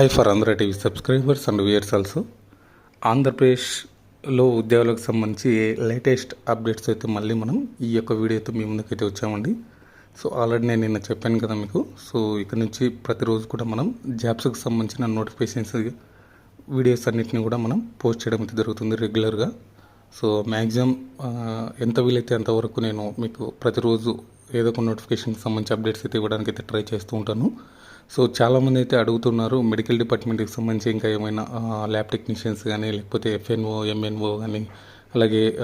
Hi for Andhra TV subscribers and viewers also ఆంధ్రప్రదేశ్లో ఉద్యోగాలకు సంబంధించి లేటెస్ట్ అప్డేట్స్ అయితే మళ్ళీ మనం ఈ యొక్క వీడియోతో మీ ముందుకైతే వచ్చామండి. సో ఆల్రెడీ నేను నిన్న చెప్పాను కదా మీకు. సో ఇక్కడ నుంచి ప్రతిరోజు కూడా మనం జాబ్స్కి సంబంధించిన నోటిఫికేషన్స్ వీడియోస్ అన్నిటిని కూడా మనం పోస్ట్ చేయడం అయితే జరుగుతుంది రెగ్యులర్గా సో మ్యాక్సిమం ఎంత వీలైతే అంతవరకు నేను మీకు ప్రతిరోజు ఏదో ఒక నోటిఫికేషన్కి సంబంధించి అప్డేట్స్ అయితే ఇవ్వడానికి అయితే ట్రై చేస్తూ ఉంటాను. సో చాలామంది అయితే అడుగుతున్నారు మెడికల్ డిపార్ట్మెంట్కి సంబంధించి ఇంకా ఏమైనా ల్యాబ్ టెక్నీషియన్స్ కానీ లేకపోతే ఎఫ్ఎన్ఓ ఎంఎన్ఓ కానీ అలాగే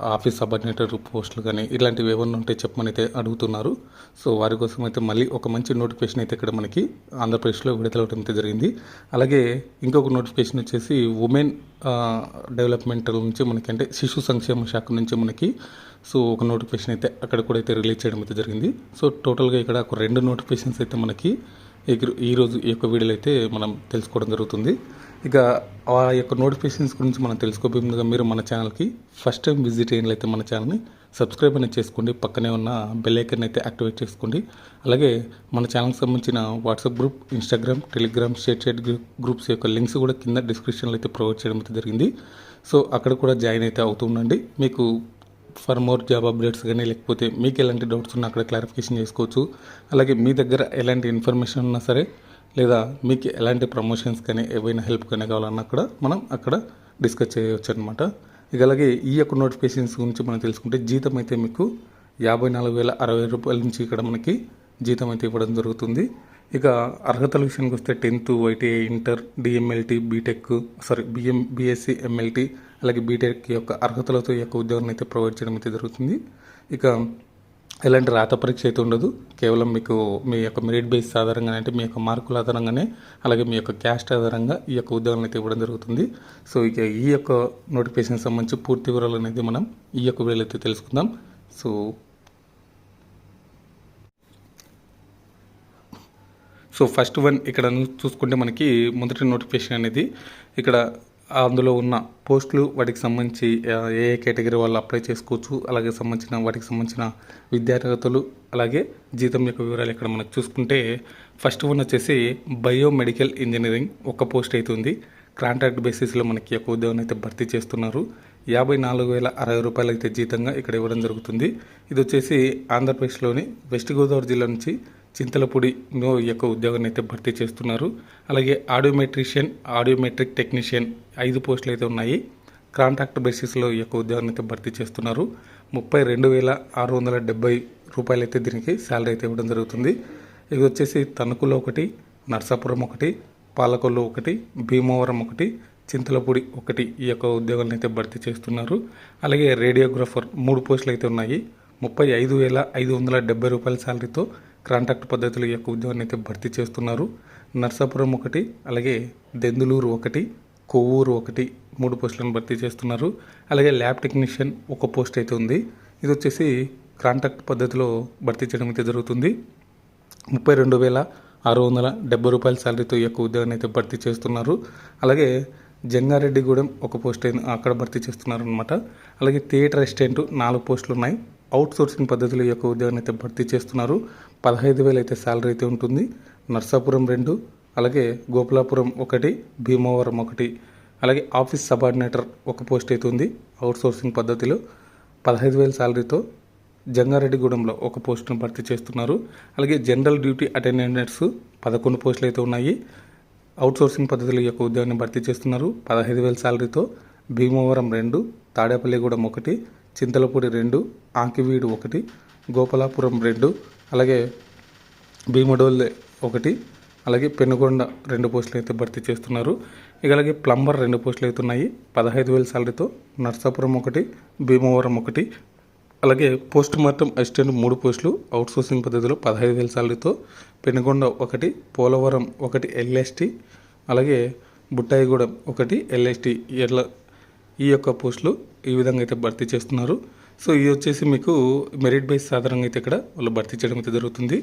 ఆఫీస్ సబార్డినేటర్ పోస్టులు కానీ ఇలాంటివి ఏమన్నా ఉంటే చెప్పమని అయితే అడుగుతున్నారు. సో వారి కోసం అయితే మళ్ళీ ఒక మంచి నోటిఫికేషన్ అయితే ఇక్కడ మనకి ఆంధ్రప్రదేశ్లో విడుదలవడం అయితే జరిగింది. అలాగే ఇంకొక నోటిఫికేషన్ వచ్చేసి ఉమెన్ డెవలప్మెంట్ నుంచి మనకి అంటే శిశు సంక్షేమ శాఖ నుంచి మనకి సో ఒక నోటిఫికేషన్ అయితే అక్కడ కూడా అయితే రిలీజ్ చేయడం అయితే జరిగింది. సో టోటల్గా ఇక్కడ ఒక రెండు నోటిఫికేషన్స్ అయితే మనకి ఈ- ఈరోజు ఈ యొక్క వీడియోలో అయితే మనం తెలుసుకోవడం జరుగుతుంది. ఇక ఆ యొక్క నోటిఫికేషన్స్ గురించి మనం తెలుసుకోబోయే ముందుగా మీరు మన ఛానల్కి. ఫస్ట్ టైం విజిట్ అయినట్లయితే మన ఛానల్ని సబ్స్క్రైబ్ అనేది చేసుకోండి. పక్కనే ఉన్న బెల్ ఐకన్ అయితే యాక్టివేట్ చేసుకోండి. అలాగే మన ఛానల్కి సంబంధించిన WhatsApp group Instagram Telegram share share groups యొక్క లింక్స్ కూడా కింద డిస్క్రిప్షన్లో అయితే ప్రొవైడ్ చేయడం అయితే జరిగింది. సో అక్కడ కూడా జాయిన్ అయితే అవుతూ ఉండండి. మీకు ఫర్ మోర్ జాబ్ అప్డేట్స్ కానీ లేకపోతే మీకు ఎలాంటి డౌట్స్ ఉన్నా అక్కడ క్లారిఫికేషన్ చేసుకోవచ్చు. అలాగే మీ దగ్గర ఎలాంటి ఇన్ఫర్మేషన్ ఉన్నా సరే లేదా మీకు ఎలాంటి ప్రమోషన్స్ కానీ ఏవైనా హెల్ప్ కానీ కావాలన్నా కూడా మనం అక్కడ డిస్కస్ చేయవచ్చు అనమాట ఇక అలాగే ఈ యొక్క నోటిఫికేషన్స్ గురించి మనం తెలుసుకుంటే జీతం అయితే మీకు యాభై నాలుగు వేల అరవై రూపాయల నుంచి ఇక్కడ మనకి జీతం అయితే ఇవ్వడం జరుగుతుంది. ఇక అర్హతల విషయానికి వస్తే tenth ITI inter DMLT BTech sorry BM BSc MLT అలాగే బీటెక్ యొక్క అర్హతలతో ఈ యొక్క ఉద్యోగం అయితే ప్రొవైడ్ చేయడం అయితే జరుగుతుంది. ఇక ఎలాంటి రాత పరీక్ష అయితే ఉండదు. కేవలం మీకు మీ యొక్క మెరిట్ బేస్ ఆధారంగా అంటే మీ యొక్క మార్కుల ఆధారంగానే అలాగే మీ యొక్క క్యాస్ట్ ఆధారంగా ఈ యొక్క ఉద్యోగాలను అయితే ఇవ్వడం జరుగుతుంది. సో ఇక ఈ యొక్క నోటిఫికేషన్ సంబంధించి పూర్తి వివరాలు అనేది మనం ఈ యొక్క వీడియోలో అయితే తెలుసుకుందాం. సో సో ఫస్ట్ వన్ ఇక్కడ చూసుకుంటే మనకి మొదటి నోటిఫికేషన్ అనేది ఇక్కడ అందులో ఉన్న పోస్టులు వాటికి సంబంధించి ఏ ఏ కేటగిరీ వాళ్ళు అప్లై చేసుకోవచ్చు అలాగే సంబంధించిన వాటికి సంబంధించిన విద్యార్హతలు అలాగే జీతం యొక్క వివరాలు ఇక్కడ మనకు చూసుకుంటే ఫస్ట్ వన్ వచ్చేసి బయోమెడికల్ ఇంజనీరింగ్ ఒక పోస్ట్ అయితే ఉంది. కాంట్రాక్ట్ బేసిస్లో మనకి యొక్క ఉద్యోగం అయితే భర్తీ చేస్తున్నారు. యాభై నాలుగు వేల అరవై రూపాయలు అయితే జీతంగా ఇక్కడ ఇవ్వడం జరుగుతుంది. ఇది వచ్చేసి ఆంధ్రప్రదేశ్లోని వెస్ట్ గోదావరి జిల్లా నుంచి చింతలపూడిలో ఈ యొక్క ఉద్యోగాన్ని అయితే భర్తీ చేస్తున్నారు. అలాగే ఆడియోమెట్రిషియన్ ఆడియోమెట్రిక్ టెక్నీషియన్ ఐదు పోస్టులు అయితే ఉన్నాయి. కాంట్రాక్ట్ బేసిస్లో ఈ యొక్క ఉద్యోగాన్ని అయితే భర్తీ చేస్తున్నారు. ముప్పై రెండు వేల ఆరు వందల డెబ్బై రూపాయలు అయితే దీనికి శాలరీ అయితే ఇవ్వడం జరుగుతుంది. ఇది వచ్చేసి తణుకులో ఒకటి నర్సాపురం ఒకటి పాలకొల్లు ఒకటి భీమవరం ఒకటి చింతలపూడి ఒకటి ఈ యొక్క ఉద్యోగాలను అయితే భర్తీ చేస్తున్నారు. అలాగే రేడియోగ్రాఫర్ మూడు పోస్టులు అయితే ఉన్నాయి. ముప్పై ఐదు వేల ఐదు వందల డెబ్బై రూపాయల శాలరీతో కాంట్రాక్ట్ పద్ధతిలో ఈ యొక్క ఉద్యోగాన్ని అయితే భర్తీ చేస్తున్నారు. నర్సాపురం ఒకటి అలాగే దెందులూరు ఒకటి కొవ్వూరు ఒకటి మూడు పోస్టులను భర్తీ చేస్తున్నారు. అలాగే ల్యాబ్ టెక్నీషియన్ ఒక పోస్ట్ అయితే ఉంది. ఇది వచ్చేసి కాంట్రాక్ట్ పద్ధతిలో భర్తీ చేయడం అయితే జరుగుతుంది. ముప్పై రెండు వేల ఆరు వందల డెబ్బై రూపాయల శాలరీతో ఈ యొక్క ఉద్యోగాన్ని అయితే భర్తీ చేస్తున్నారు. అలాగే జంగారెడ్డిగూడెం ఒక పోస్ట్ అయితే అక్కడ భర్తీ చేస్తున్నారు అనమాట అలాగే థియేటర్ అసిస్టెంట్ నాలుగు పోస్టులు ఉన్నాయి. అవుట్ సోర్సింగ్ పద్ధతిలో ఈ యొక్క ఉద్యోగాన్ని అయితే భర్తీ చేస్తున్నారు. పదహైదు వేలు అయితే శాలరీ అయితే ఉంటుంది. నర్సాపురం రెండు అలాగే గోపులాపురం ఒకటి భీమవరం ఒకటి అలాగే ఆఫీస్ సబార్డినేటర్ ఒక పోస్ట్ అయితే ఉంది అవుట్సోర్సింగ్ పద్ధతిలో. పదహైదు వేల శాలరీతో జంగారెడ్డిగూడెంలో ఒక పోస్టును భర్తీ చేస్తున్నారు. అలాగే జనరల్ డ్యూటీ అటెండెంట్స్ పదకొండు పోస్టులు అయితే ఉన్నాయి. అవుట్సోర్సింగ్ పద్ధతిలో ఈ యొక్క ఉద్యోగాన్ని భర్తీ చేస్తున్నారు. పదహైదు వేల శాలరీతో భీమవరం రెండు తాడేపల్లిగూడెం ఒకటి చింతలపూడి రెండు ఆంకివీడు ఒకటి గోపాలాపురం రెండు అలాగే భీమడోల్ ఒకటి అలాగే పెనుగొండ రెండు పోస్టులు అయితే భర్తీ చేస్తున్నారు. ఇక అలాగే ప్లంబర్ రెండు పోస్టులు అయితే ఉన్నాయి. పదహైదు వేల శాలరీతో నర్సాపురం ఒకటి భీమవరం ఒకటి. అలాగే పోస్ట్ మార్టం అసిస్టెంట్ మూడు పోస్టులు అవుట్సోర్సింగ్ పద్ధతిలో పదహైదు వేల శాలరీతో పెనుగొండ ఒకటి పోలవరం ఒకటి ఎల్ఎస్టి. అలాగే బుట్టాయిగూడెం ఒకటి ఎల్ఎస్టి. ఎట్లా ఈ యొక్క పోస్టులు ఈ విధంగా అయితే భర్తీ చేస్తున్నారు. సో ఇది వచ్చేసి మీకు మెరిట్ బేస్ సాధారణంగా అయితే ఇక్కడ వాళ్ళు భర్తీ చేయడం అయితే జరుగుతుంది.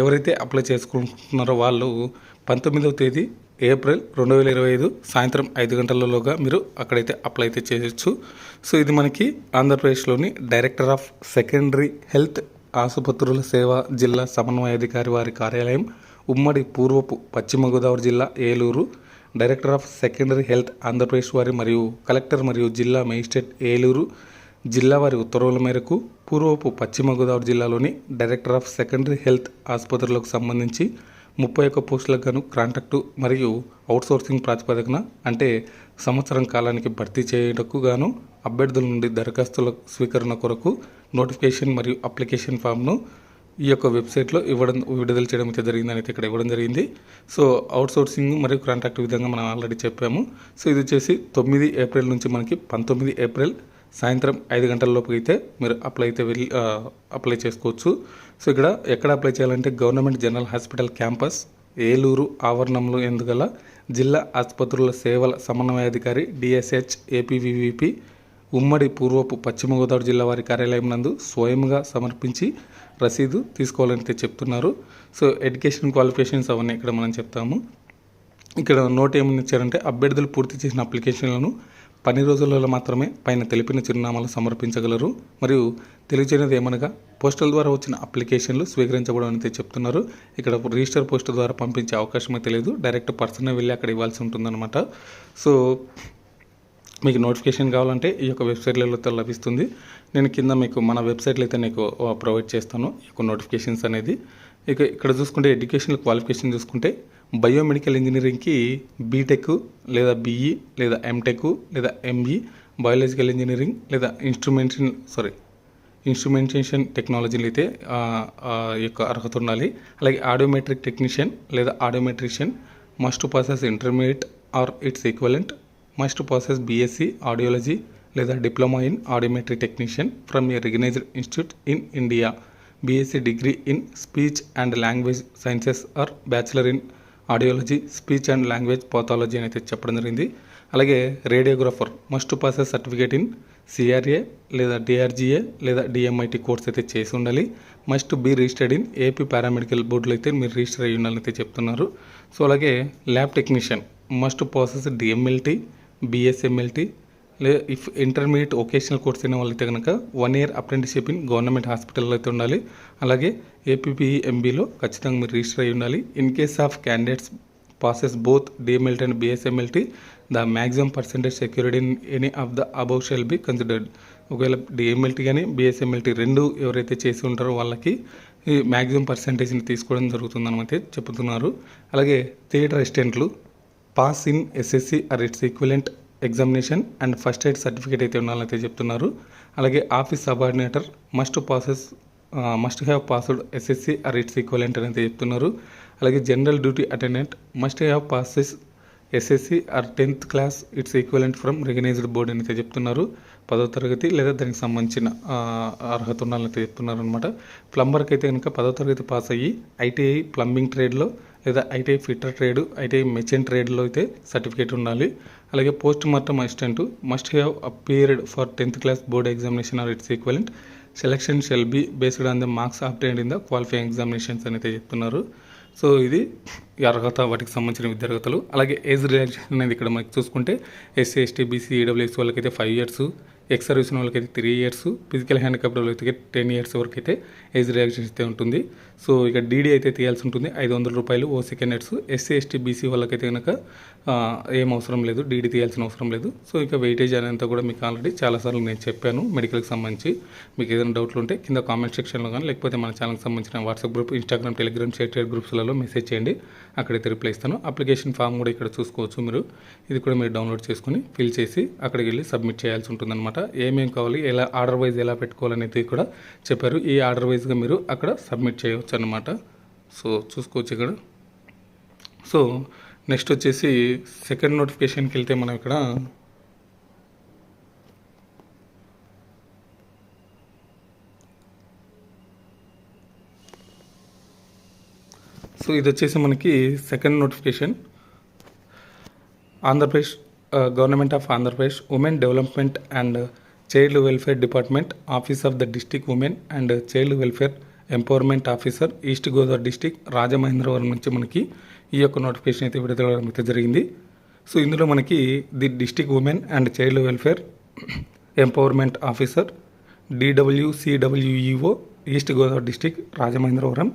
ఎవరైతే అప్లై చేసుకుంటున్నారో వాళ్ళు పంతొమ్మిదవ తేదీ ఏప్రిల్ రెండు వేల ఇరవై ఐదు సాయంత్రం ఐదు గంటలలోగా మీరు అక్కడైతే అప్లై అయితే చేయొచ్చు. సో ఇది మనకి ఆంధ్రప్రదేశ్లోని డైరెక్టర్ ఆఫ్ సెకండరీ హెల్త్ ఆసుపత్రుల సేవ జిల్లా సమన్వయాధికారి వారి కార్యాలయం ఉమ్మడి పూర్వపు పశ్చిమ గోదావరి జిల్లా Eluru. Director of secondary health Andhra Pradesh వారి మరియు కలెక్టర్ మరియు జిల్లా మేజిస్ట్రేట్ ఏలూరు. జిల్లా వారి ఉత్తర్వుల మేరకు పూర్వపు పశ్చిమ గోదావరి జిల్లాలోని డైరెక్టర్ ఆఫ్ సెకండరీ హెల్త్ ఆసుపత్రులకు సంబంధించి ముప్పై ఒక్క పోస్టులకు గాను కాంట్రాక్టు మరియు అవుట్సోర్సింగ్ ప్రాతిపదికన అంటే సంవత్సరం కాలానికి భర్తీ చేయటకు గాను అభ్యర్థుల నుండి దరఖాస్తుల స్వీకరణ కొరకు నోటిఫికేషన్ మరియు అప్లికేషన్ ఫామ్ను ఈ యొక్క వెబ్సైట్లో ఇవ్వడం విడుదల చేయడం అయితే జరిగిందని అయితే ఇక్కడ ఇవ్వడం జరిగింది. సో అవుట్సోర్సింగ్ మరియు కాంట్రాక్ట్ విధంగా మనం ఆల్రెడీ చెప్పాము. సో ఇది వచ్చేసి తొమ్మిది ఏప్రిల్ నుంచి మనకి పంతొమ్మిది ఏప్రిల్ సాయంత్రం ఐదు గంటల లోపు అయితే మీరు అప్లై అయితే వెళ్ళి అప్లై చేసుకోవచ్చు. సో ఇక్కడ ఎక్కడ అప్లై చేయాలంటే government general hospital campus Eluru ఆవరణంలో ఎందుగల జిల్లా ఆసుపత్రుల సేవల సమన్వయాధికారి డిఎస్హెచ్ ఏపీవీవీపీ ఉమ్మడి పూర్వపు పశ్చిమ గోదావరి జిల్లా వారి కార్యాలయం నందు స్వయంగా సమర్పించి రసీదు తీసుకోవాలని అయితే చెప్తున్నారు. సో ఎడ్యుకేషన్ క్వాలిఫికేషన్స్ అవన్నీ ఇక్కడ మనం చెప్తాము. ఇక్కడ నోట్ ఏమని ఇచ్చారంటే అభ్యర్థులు పూర్తి చేసిన అప్లికేషన్లను పని రోజులలో మాత్రమే పైన తెలిపిన చిరునామాలు సమర్పించగలరు. మరియు తెలియజేయనిది ఏమనగా పోస్టల్ ద్వారా వచ్చిన అప్లికేషన్లు స్వీకరించబడం అయితే చెప్తున్నారు. ఇక్కడ రిజిస్టర్ పోస్ట్ ద్వారా పంపించే అవకాశమే తెలియదు డైరెక్ట్ పర్సన్ వెళ్ళి అక్కడ ఇవ్వాల్సి ఉంటుందన్నమాట. సో మీకు నోటిఫికేషన్ కావాలంటే ఈ యొక్క వెబ్సైట్లలో లభిస్తుంది. నేను కింద మీకు మన వెబ్సైట్లో అయితే నీకు ప్రొవైడ్ చేస్తాను. ఈ యొక్క నోటిఫికేషన్స్ అనేది. ఇక ఇక్కడ చూసుకుంటే ఎడ్యుకేషనల్ క్వాలిఫికేషన్ చూసుకుంటే బయోమెడికల్ ఇంజనీరింగ్కి బీటెక్ లేదా బీఈ లేదా ఎంటెక్ లేదా ఎంఈ బయాలజికల్ ఇంజనీరింగ్ లేదా ఇన్స్ట్రుమెంటేషన్ సారీ ఇన్స్ట్రుమెంటేషన్ టెక్నాలజీలు అయితే యొక్క అర్హత ఉండాలి. అలాగే ఆడియోమెట్రిక్ టెక్నీషియన్ లేదా audiometrician must process intermediate or its equivalent must process BSc audiology లేదా diploma in audiometry technician from a recognized institute in India BSc degree in speech and language sciences or bachelor in audiology speech and language pathology అని అయితే చెప్పడం జరిగింది. అలాగే radiographer must process certificate in CRA లేదా DRGA లేదా DMIT course అయితే చేసి ఉండాలి. Must be registered in AP paramedical బోర్డులో అయితే మీరు రిజిస్టర్ అయ్యి ఉండాలని అయితే చెప్తున్నారు. సో అలాగే lab technician must process DMLT BSMLT లే ఇఫ్ ఇంటర్మీడియట్ ఒకేషనల్ కోర్స్ అయిన వాళ్ళైతే కనుక one year apprenticeship in government హాస్పిటల్లో అయితే ఉండాలి. అలాగే ఏపీపీఈ ఎంబీలో ఖచ్చితంగా మీరు రిజిస్టర్ అయ్యి ఉండాలి. In case of candidates passes both DMLT and BSMLT, the maximum percentage secured in any of the above shall be considered ఒకవేళ డిఎంఎల్టీ కానీ బిఎస్ఎంఎల్టీ రెండు ఎవరైతే చేసి ఉంటారో వాళ్ళకి ఈ మ్యాక్సిమం పర్సంటేజ్ని తీసుకోవడం జరుగుతుందని అయితే చెప్తున్నారు. అలాగే థియేటర్ అసిస్టెంట్లు pass in SSC or its equivalent examination and first aid certificate అయితే ఉండాలని అయితే చెప్తున్నారు. అలాగే office subordinator must passes must have passed SSC or its equivalent అని అయితే చెప్తున్నారు. అలాగే general duty attendant must have passes SSC or tenth class its equivalent from recognized board అని అయితే చెప్తున్నారు. పదో తరగతి లేదా దానికి సంబంధించిన అర్హత ఉండాలని అయితే చెప్తున్నారు అనమాట ప్లంబర్కి అయితే కనుక పదో తరగతి పాస్ అయ్యి ఐటీఐ ప్లంబింగ్ ట్రేడ్లో లేదా ITI fitter trade ITI machine ట్రేడ్లో అయితే సర్టిఫికేట్ ఉండాలి. అలాగే post mortem assistant must have appeared for tenth class board examination or its equivalent. Selection shall be based on the marks obtained in the qualifying examinations అని అయితే చెప్తున్నారు. So ఇది అర్హత వాటికి సంబంధించిన విద్యార్హతలు అలాగే ఏజ్ రిలాక్సేషన్ అనేది ఇక్కడ మనకి చూసుకుంటే ఎస్సీ ఎస్టీ బీసీ ఈడబ్ల్యూఎస్ వాళ్ళకైతే ఫైవ్ ఇయర్స్ ఎక్స్ సర్వీస్ వాళ్ళకైతే త్రీ ఇయర్స్ ఫిజికల్ హ్యాండిక్యాప్డ్ వాళ్ళకైతే టెన్ ఇయర్స్ వరకు అయితే ఏజ్ రిలాక్సేషన్ అయితే ఉంటుంది. సో ఇక డీడీ అయితే తీయాల్సి ఉంటుంది. ఐదు వందల రూపాయలు ఓ క్యాండిడేట్స్ ఎస్సీ ఎస్టీ బీసీ వాళ్ళకైతే కనుక ఏం అవసరం లేదు. డీడీ తీయాల్సిన అవసరం లేదు. సో ఇక వెయిటేజ్ అనేది కూడా మీకు ఆల్రెడీ చాలాసార్లు నేను చెప్పాను. మెడికల్కి సంబంధించి మీకు ఏదైనా డౌట్లు ఉంటే కింద కామెంట్ సెక్షన్లో కానీ లేకపోతే మన ఛానల్కి సంబంధించిన WhatsApp group Instagram Telegram share గ్రూప్స్లలో message చేయండి. అక్కడైతే రిప్లై ఇస్తాను. అప్లికేషన్ ఫామ్ కూడా ఇక్కడ చూసుకోవచ్చు మీరు. ఇది కూడా మీరు డౌన్లోడ్ చేసుకుని ఫిల్ చేసి అక్కడికి వెళ్ళి సబ్మిట్ చేయాల్సి ఉంటుందన్నమాట. ఏమేమి కావాలి ఎలా ఆర్డర్ వైజ్ ఎలా పెట్టుకోవాలనేది కూడా చెప్పారు. ఈ ఆర్డర్ వైజ్గా మీరు అక్కడ సబ్మిట్ చేయవచ్చు అనమాట సో చూసుకోవచ్చు ఇక్కడ. సో నెక్స్ట్ వచ్చేసి సెకండ్ నోటిఫికేషన్కి వెళ్తే మనం ఇక్కడ సో ఇది వచ్చేసి మనకి second notification Andhra Pradesh government of Andhra Pradesh women development and child welfare department office of the district women and child welfare empowerment officer east Godavari district Rajamahendravaram నుంచి మనకి ఈ యొక్క నోటిఫికేషన్ అయితే విడుదల అయితే జరిగింది. సో ఇందులో మనకి the district women and child welfare empowerment officer DWCWEO east Godavari district Rajamahendravaram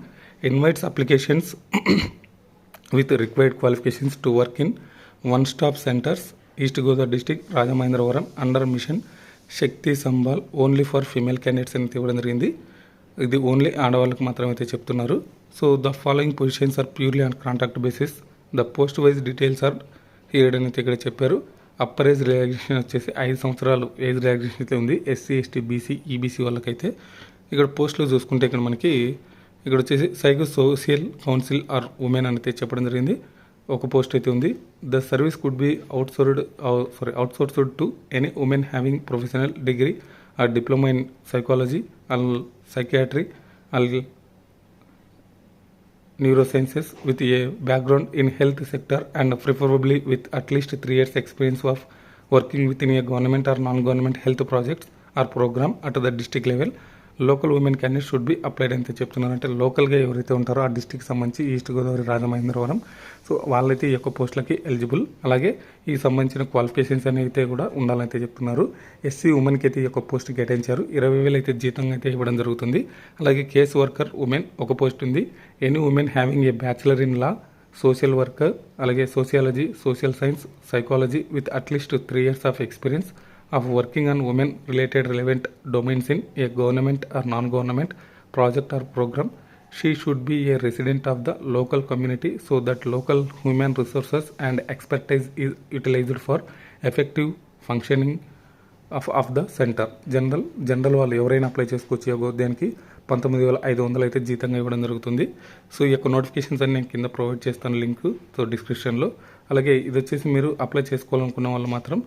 invites applications with required qualifications to work in one-stop centers, East Godavari district, Rajamahendravaram, under mission Shakti Sambal only for female candidates అనేది ఇవ్వడం జరిగింది. ఇది only ఆడవాళ్ళకి మాత్రమే అయితే చెప్తున్నారు. So the following positions are purely on contract basis the post wise details are heard అయితే ఇక్కడ చెప్పారు. అప్పర్ ఏజ్ రిలాక్సేషన్ వచ్చేసి ఐదు సంవత్సరాలు ఏజ్ రిలాక్సేషన్ అయితే ఉంది. ఎస్సీ ఎస్టీ బీసీ ఈబీసీ వాళ్ళకైతే. ఇక్కడ పోస్టులు చూసుకుంటే ఇక్కడ మనకి ఇక్కడ వచ్చేసి psycho social council or women అనేది చెప్పడం జరిగింది. ఒక పోస్ట్ అయితే ఉంది. The service could be outsourced sorry outsourced to any women having professional degree or diploma in psychology or psychiatry or neuro sciences with a background in health sector and preferably with at least three years experience of working with in a government or non government health projects or program at the district level. Local women అన్ని should be applied అయితే చెప్తున్నారు అంటే లోకల్గా ఎవరైతే ఉంటారో ఆ district సంబంధించి east Godavari Rajamahendravaram. So వాళ్ళైతే ఈ యొక్క పోస్టులకి ఎలిజిబుల్ అలాగే ఈ సంబంధించిన క్వాలిఫికేషన్స్ అయితే కూడా ఉండాలైతే చెప్తున్నారు. ఎస్సీ ఉమెన్కి అయితే ఈ యొక్క పోస్ట్ కేటాయించారు. ఇరవై వేలు అయితే జీతంగా అయితే ఇవ్వడం జరుగుతుంది. అలాగే కేస్ వర్కర్ ఉమెన్ ఒక పోస్ట్ ఉంది. Any women having a bachelor in law social worker అలాగే sociology social science psychology with at least three years of experience of working and women related relevant domains in a government or non government project or program she should be a resident of the local community so that local human resources and expertise is utilized for effective functioning of of the centre general general వాళ్ళు ఎవరైనా apply చేసుకోవచ్చు చేసుకొచ్చేయో దానికి పంతొమ్మిది వేల ఐదు వందలు అయితే జీతంగా ఇవ్వడం జరుగుతుంది. సో ఈ యొక్క నోటిఫికేషన్స్ అన్ని నేను కింద ప్రొవైడ్ చేస్తాను లింకు సో డిస్క్రిప్షన్లో అలాగే ఇది వచ్చేసి మీరు అప్లై చేసుకోవాలనుకున్న వాళ్ళు మాత్రం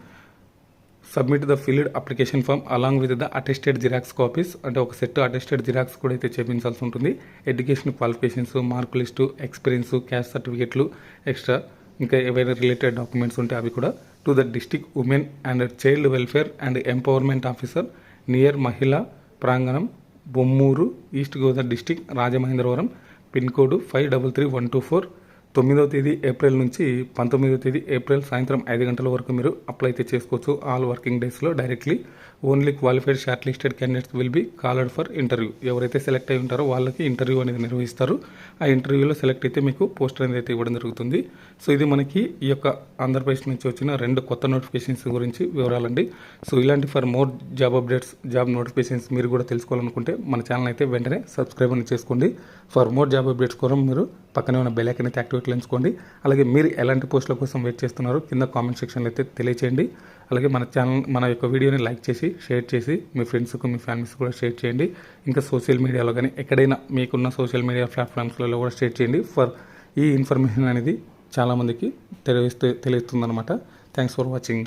submit the filled application form along with the attested xerox copies అంటే ఒక సెట్ అటెస్టెడ్ జిరాక్స్ కూడా అయితే చేపించాల్సి ఉంటుంది. Education qualifications mark list experience caste సర్టిఫికేట్లు ఎక్స్ట్రా ఇంకా ఏవైనా రిలేటెడ్ డాక్యుమెంట్స్ ఉంటే అవి కూడా to the district women and child welfare and empowerment officer near మహిళా ప్రాంగణం Bommuru east Godavari district Rajamahendravaram pin code five double three one two four తొమ్మిదవ తేదీ ఏప్రిల్ నుంచి పంతొమ్మిదవ తేదీ ఏప్రిల్ సాయంత్రం ఐదు గంటల వరకు మీరు అప్లై అయితే చేసుకోవచ్చు. ఆల్ వర్కింగ్ డేస్లో directly. Only qualified short listed candidates will be called for interview ఎవరైతే సెలెక్ట్ అయి ఉంటారో వాళ్ళకి ఇంటర్వ్యూ అనేది నిర్వహిస్తారు. ఆ ఇంటర్వ్యూలో సెలెక్ట్ అయితే మీకు పోస్టర్ అనేది అయితే ఇవ్వడం జరుగుతుంది. సో ఇది మనకి ఈ యొక్క ఆంధ్రప్రదేశ్ నుంచి వచ్చిన రెండు కొత్త నోటిఫికేషన్స్ గురించి వివరాలండి. సో ఇలాంటి for more job updates job notifications మీరు కూడా తెలుసుకోవాలనుకుంటే మన ఛానల్ అయితే వెంటనే సబ్స్క్రైబ్ అని చేసుకోండి. ఫర్ మోర్ జాబ్ అప్డేట్స్ కోసం మీరు పక్కనే ఉన్న బెల్ ఐకన్ అయితే యాక్టివేట్ ఎంచుకోండి అలాగే మీరు ఎలాంటి పోస్టుల కోసం వెయిట్ చేస్తున్నారో కింద కామెంట్ సెక్షన్లో అయితే తెలియచేయండి. అలాగే మన ఛానల్ మన యొక్క వీడియోని లైక్ చేసి షేర్ చేసి మీ ఫ్రెండ్స్కు మీ ఫ్యామిలీస్ కూడా షేర్ చేయండి. ఇంకా సోషల్ మీడియాలో కానీ ఎక్కడైనా మీకున్న సోషల్ మీడియా ప్లాట్ఫామ్స్లలో కూడా షేర్ చేయండి. ఫర్ ఈ ఇన్ఫర్మేషన్ అనేది చాలామందికి తెలియస్తూ తెలుస్తుందన్నమాట థ్యాంక్స్ ఫర్ వాచింగ్